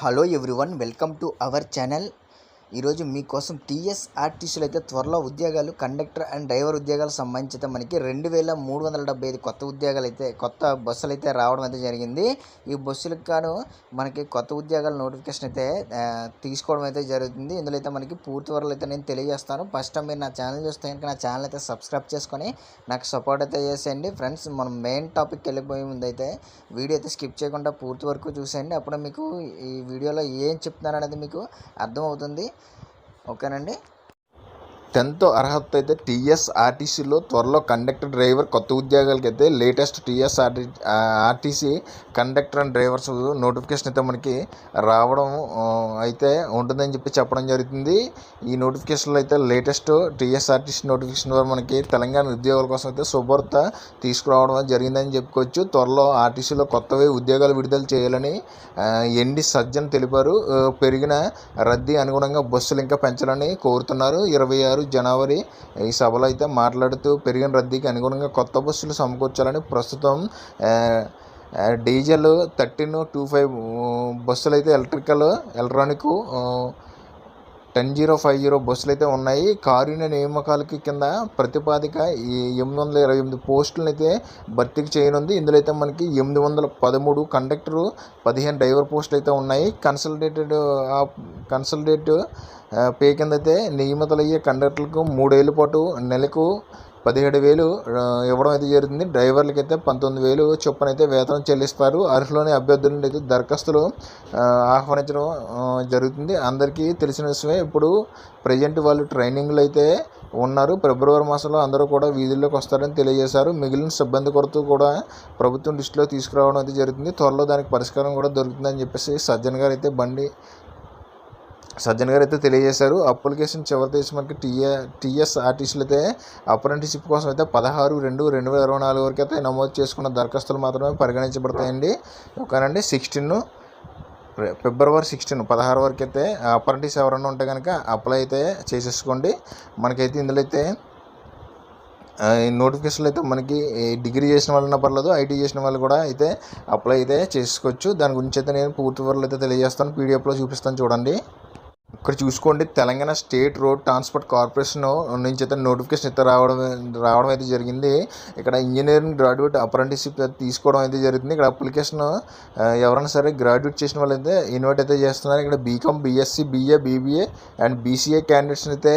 hello everyone welcome to our channel. ఈరోజు మీకోసం టీఎస్ఆర్టీసీలు అయితే త్వరలో ఉద్యోగాలు కండక్టర్ అండ్ డ్రైవర్ ఉద్యోగాలకు సంబంధించి మనకి రెండు వేల మూడు వందల డెబ్బై ఐదు కొత్త ఉద్యోగాలు అయితే కొత్త బస్సులు అయితే రావడం అయితే జరిగింది. ఈ బస్సులకు గాను మనకి కొత్త ఉద్యోగాల నోటిఫికేషన్ అయితే తీసుకోవడం అయితే జరుగుతుంది. ఇందులో అయితే మనకి పూర్తి వరలు అయితే నేను తెలియజేస్తాను. ఫస్ట్ టైం మీరు నా ఛానల్ చూస్తే కనుక నా ఛానల్ అయితే సబ్స్క్రైబ్ చేసుకొని నాకు సపోర్ట్ అయితే చేసేయండి. ఫ్రెండ్స్ మనం మెయిన్ టాపిక్ వెళ్ళిపోయే ముందు అయితే వీడియో అయితే స్కిప్ చేయకుండా పూర్తి వరకు చూసేయండి. అప్పుడు మీకు ఈ వీడియోలో ఏం చెప్తున్నారనేది మీకు అర్థమవుతుంది. ఓకేనండి? టెన్త్ అర్హత అయితే టీఎస్ఆర్టీసీలో త్వరలో కండక్టర్ డ్రైవర్ కొత్త ఉద్యోగాలకి అయితే latest TSRT RTC conductor and drivers notification అయితే మనకి రావడం అయితే ఉంటుందని చెప్పి చెప్పడం జరుగుతుంది. ఈ నోటిఫికేషన్లో అయితే లేటెస్ట్ టీఎస్ఆర్టీసీ నోటిఫికేషన్ ద్వారా మనకి తెలంగాణ ఉద్యోగాల కోసం అయితే శుభ్రత తీసుకురావడం జరిగిందని చెప్పుకోవచ్చు. త్వరలో ఆర్టీసీలో కొత్తవి ఉద్యోగాలు విడుదల చేయాలని ఎండి సజ్జన్ తెలిపారు. పెరిగిన రద్దీ అనుగుణంగా బస్సులు ఇంకా పెంచాలని కోరుతున్నారు. ఇరవై ఆరు జనవరి ఈ సభలో అయితే మాట్లాడుతూ పెరిగిన రద్దీకి అనుగుణంగా కొత్త బస్సులు సమకూర్చాలని ప్రస్తుతం డీజిల్ థర్టీన్ టూ ఫైవ్ బస్సులు అయితే electrical electronic ten zero five zero బస్సులు అయితే ఉన్నాయి. కారుణ్య నియామకాలకి కింద ప్రతిపాదిక ఈ ఎనిమిది వందల ఇరవై ఎనిమిది పోస్టులను అయితే భర్తీకి చేయనుంది. ఇందులో అయితే మనకి ఎనిమిది వందల పదమూడు కండక్టరు పదిహేను డ్రైవర్ పోస్టులు అయితే ఉన్నాయి. కన్సల్టేటెడ్ కన్సల్టేట్ పే కింద అయితే నియమితులయ్యే కండక్టర్లకు మూడేళ్ళ పాటు నెలకు పదిహేడు వేలు ఇవ్వడం అయితే జరుగుతుంది. డ్రైవర్లకి అయితే పంతొమ్మిది వేలు చొప్పున అయితే వేతనం చెల్లిస్తారు. అర్హులోని అభ్యర్థుల నుండి అయితే దరఖాస్తులు ఆహ్వానించడం జరుగుతుంది. అందరికీ తెలిసిన విషయమే. ఇప్పుడు ప్రజెంట్ వాళ్ళు ట్రైనింగ్లు అయితే ఉన్నారు. ఫిబ్రవరి మాసంలో అందరూ కూడా వీధుల్లోకి వస్తారని తెలియజేశారు. మిగిలిన సిబ్బంది కొరత కూడా ప్రభుత్వం దృష్టిలో తీసుకురావడం అయితే జరుగుతుంది. త్వరలో దానికి పరిష్కారం కూడా దొరుకుతుందని చెప్పేసి సజ్జన్ గారు అయితే బండి సజ్జన్ గారు అయితే తెలియజేశారు. అప్లికేషన్ చివరి దేశం మనకి టీఏ టీఎస్ ఆర్టీసీలు అయితే అప్రెంటిషిప్ కోసం అయితే పదహారు రెండు రెండు వేల ఇరవై నాలుగు వరకు అయితే నమోదు చేసుకున్న దరఖాస్తులు మాత్రమే పరిగణించబడతాయండి. ఒకనండి సిక్స్టీన్ ఫిబ్రవరి సిక్స్టీన్ పదహారు వరకు అయితే అప్రెంటిస్ ఎవరన్నా ఉంటే కనుక అప్లై అయితే చేసేసుకోండి. మనకైతే ఇందులో అయితే నోటిఫికేషన్లు అయితే మనకి డిగ్రీ చేసిన వాళ్ళన్నా పర్లేదు ఐటీ చేసిన వాళ్ళు కూడా అయితే అప్లై అయితే చేసుకోవచ్చు. దాని గురించి అయితే నేను పూర్తి వివరాలు అయితే తెలియజేస్తాను. పీడిఎఫ్లో చూపిస్తాను చూడండి. ఇక్కడ చూసుకోండి Telangana state road transport corporation నుంచి అయితే నోటిఫికేషన్ అయితే రావడం రావడం అయితే జరిగింది. ఇక్కడ ఇంజనీరింగ్ గ్రాడ్యుయేట్ అప్రెంటిస్షిప్ తీసుకోవడం అయితే జరుగుతుంది. ఇక్కడ అప్లికేషన్ ఎవరైనా సరే గ్రాడ్యుయేట్ చేసిన వాళ్ళు అయితే ఇన్వైట్ అయితే చేస్తున్నారు. ఇక్కడ BCom BSc BA BBA and BCA candidates అయితే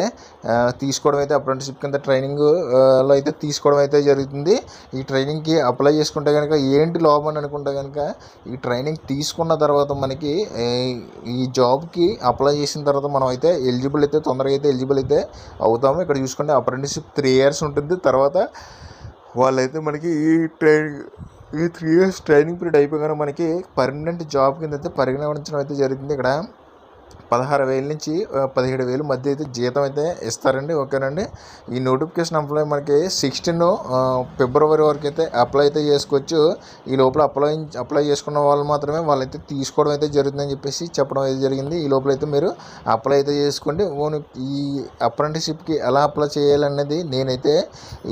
తీసుకోవడం అయితే అప్రెంటిస్షిప్ కింద ట్రైనింగ్లో అయితే తీసుకోవడం అయితే జరుగుతుంది. ఈ ట్రైనింగ్కి అప్లై చేసుకుంటే కనుక ఏంటి లాభం అని అనుకుంటే కనుక ఈ ట్రైనింగ్ తీసుకున్న తర్వాత మనకి ఈ జాబ్కి అప్లై చేసిన తర్వాత మనం అయితే ఎలిజిబుల్ అయితే తొందరగా అయితే ఎలిజిబుల్ అయితే అవుతాము. ఇక్కడ చూసుకుంటే అప్రెంటిస్షిప్ త్రీ ఇయర్స్ ఉంటుంది. తర్వాత వాళ్ళైతే మనకి ఈ ట్రైనింగ్ ఈ త్రీ ఇయర్స్ ట్రైనింగ్ పీరియడ్ అయిపోగానే మనకి పర్మనెంట్ జాబ్ కింద అయితే పరిగణించడం అయితే జరుగుతుంది ఇక్కడ. పదహారు వేల నుంచి పదిహేడు వేలు మధ్య అయితే జీతం అయితే ఇస్తారండి. ఓకేనండి? ఈ నోటిఫికేషన్ అప్లై మనకి సిక్స్టీన్ ఫిబ్రవరి వరకు అయితే అప్లై అయితే చేసుకోవచ్చు. ఈ లోపల అప్లై అప్లై చేసుకున్న వాళ్ళు మాత్రమే వాళ్ళైతే తీసుకోవడం అయితే జరుగుతుందని చెప్పేసి చెప్పడం అయితే జరిగింది. ఈ లోపల అయితే మీరు అప్లై అయితే చేసుకోండి. ఓన్ ఈ అప్రెంటిషిప్కి ఎలా అప్లై చేయాలనేది నేనైతే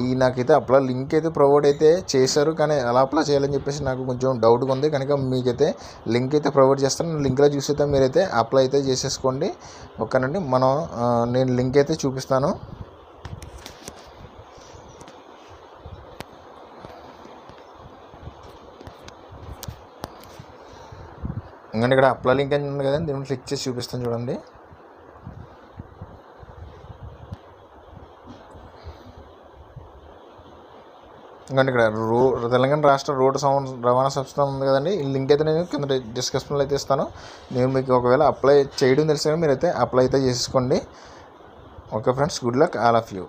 ఈ నాకైతే అప్లై లింక్ అయితే ప్రొవైడ్ అయితే చేశారు. కానీ ఎలా అప్లై చేయాలని చెప్పేసి నాకు కొంచెం డౌట్గా ఉంది. కనుక మీకైతే లింక్ అయితే ప్రొవైడ్ చేస్తాను. లింక్లో చూసి అయితే మీరైతే అప్లై అయితే చేసేసుకోండి. ఓకేనండి మనం నేను లింక్ అయితే చూపిస్తాను. ఇంకా ఇక్కడ అప్లై లింక్ అని ఉంది కదండి దీన్ని క్లిక్ చేసి చూపిస్తాను చూడండి. ఎందుకంటే ఇక్కడ రో తెలంగాణ రాష్ట్ర రోడ్డు సంబంధ రవాణా సంస్థ ఉంది కదండి. ఈ లింక్ అయితే నేను కింద డిస్క్రిప్షన్లో అయితే ఇస్తాను. నేను మీకు ఒకవేళ అప్లై చేయడం తెలిసిన మీరైతే అప్లై అయితే చేసుకోండి. Okay friends good luck all of you.